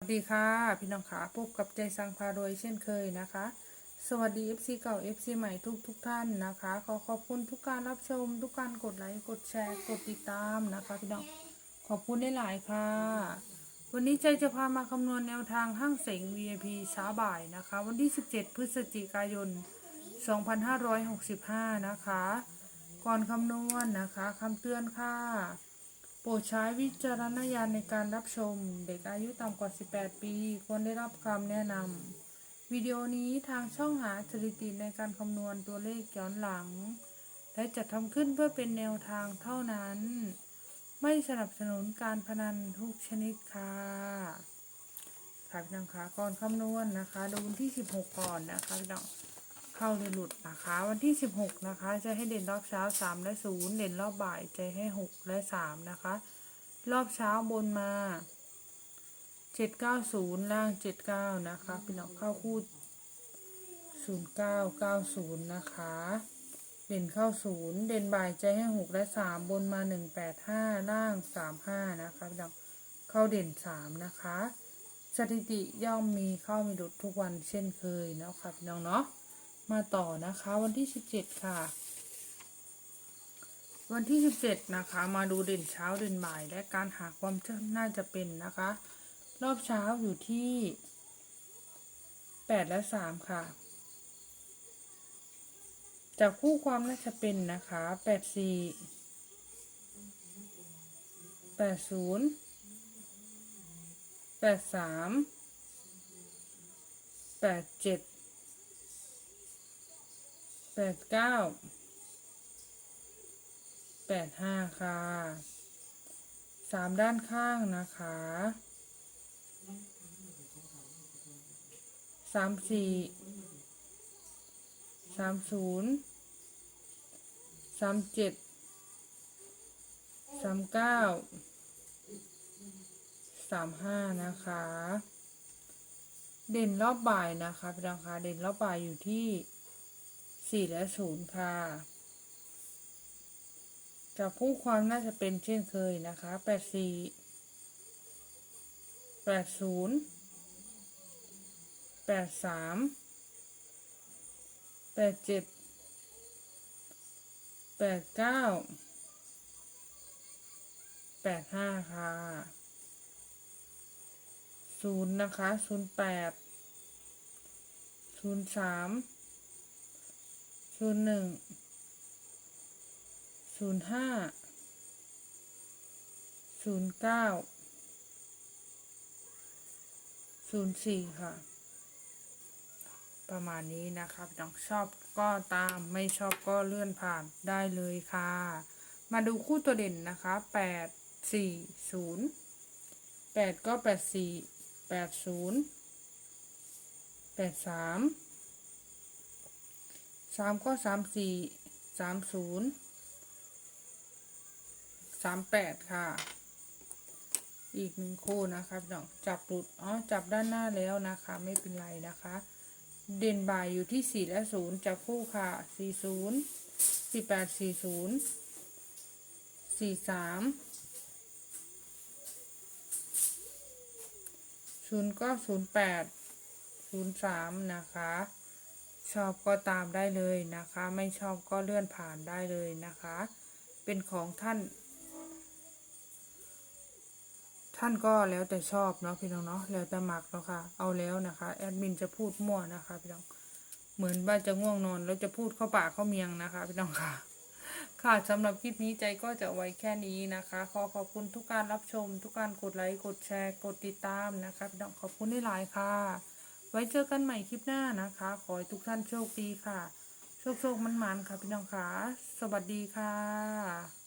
สวัสดีค่ะ พี่น้องขาพบกับใจสังพารวยเช่นเคยนะคะ สวัสดี FC เก่า FC ใหม่ทุกทุกท่านนะคะ ขอขอบคุณทุกการรับชม ทุกการกดไลค์กดแชร์กดติดตามนะคะพี่น้องขอบคุณได้หลายค่ะ วันนี้ใจจะพามาคำนวณแนวทางห้างเสง VIP ช้าบ่ายนะคะ วันที่ 17 พฤศจิกายน 2565 นะคะ ก่อนคำนวณนะคะคำเตือนค่ะ รดใช้วิจารณญาณในการรับชม เด็กอายุต่ำกว่า 18 ปี ควรได้รับคำแนะนำวิดีโอนี้ทางช่องหาสถิติในการคำนวณตัวเลขย้อนหลัง และจะทำขึ้นเพื่อเป็นแนวทางเท่านั้น ไม่สนับสนุนการพนันทุกชนิดค่ะค่ะพี่น้องคะก่อนคำนวณนะคะ ดูวันที่ 16 ก่อนนะคะพี่น้อง เข้าเลยหลุดนะคะ วันที่ 16 นะคะ จะให้เด่นรอบเช้า 3 และ 0 เด่นรอบบ่ายจะให้ 6 และ 3 นะคะ รอบเช้าบนมา 790 ล่าง 79 นะคะพี่น้องเข้าคู่ 0990 นะคะ เด่นเข้า 0 เด่นบ่ายใจให้ 6 และ 3 บนมา 185 ล่าง 35 นะคะพี่น้องเข้าเด่น 3 นะคะสถิติย่อมมีเข้ามีหลุดทุกวันเช่นเคยเนาะค่ะพี่น้องเนาะ มาต่อนะคะวันที่สิบเจ็ดค่ะ วันที่สิบเจ็ดนะคะ มาดูเด่นเช้าเด่นบ่าย และการหาความน่าจะเป็นนะคะ รอบเช้าอยู่ที่แปดและสามค่ะ จากคู่ความน่าจะเป็นนะคะแปดสี่แปดศูนย์แปดสามแปดเจ็ด แปดเก้าแปดห้าค่ะสามด้านข้างนะคะสามสี่สามศูนย์สามเจ็ดสามเก้าสามห้านะคะ เด่นรอบบ่ายนะคะพี่น้องคะเด่นรอบบ่ายอยู่ที่ สี่และศูนย์ค่ะจากคู่ความน่าจะเป็นเช่นเคยนะคะแปดสี่แปดศูนย์แปดสามแปดเจ็ดแปดเก้าแปดห้าค่ะศูนย์นะคะศูนย์แปดศูนย์สาม ศูนย์หนึ่งศูนย์ห้าศูนย์เก้าศูนย์สี่ค่ะ ประมาณนี้นะคะพี่น้องชอบก็ตามไม่ชอบก็เลื่อนผ่านได้เลยค่ะ มาดูคู่ตัวเด่นนะคะแปดสี่ศูนย์แปดก็แปดสี่แปดศูนย์แปดสาม สามก็สามสี่สามศูนย์สามแปดค่ะ อีกหนึ่งคู่นะคะพี่น้องจับหลุดอ๋อจับด้านหน้าแล้วนะคะ ไม่เป็นไรนะคะ เด่นบ่ายอยู่ที่สี่และศูนย์จับคู่ค่ะสี่ศูนย์สี่แปดสี่ศูนย์สี่สามศูนย์ก็ศูนย์แปดศูนย์สามนะคะ ชอบก็ตามได้เลยนะคะ ไม่ชอบก็เลื่อนผ่านได้เลยนะคะ เป็นของท่าน ท่านก็แล้วแต่ชอบเนาะพี่น้องเนาะแล้วแต่หมักเนาะค่ะเอาแล้วนะคะแอดมินจะพูดมั่วนะคะพี่น้องเหมือนว่าจะง่วงนอนแล้วจะพูดเข้าปากเข้าเมียงนะคะพี่น้องค่ะ ค่ะสำหรับคลิปนี้ใจก็จะไว้แค่นี้นะคะ ขอขอบคุณทุกการรับชม ทุกการกดไลค์กดแชร์กดติดตามนะคะพี่น้องขอบคุณได้หลายค่ะ ไว้เจอกันใหม่คลิปหน้านะคะ ขอให้ทุกท่านโชคดีค่ะ โชคโชคมันมันค่ะพี่น้องค่ะ สวัสดีค่ะ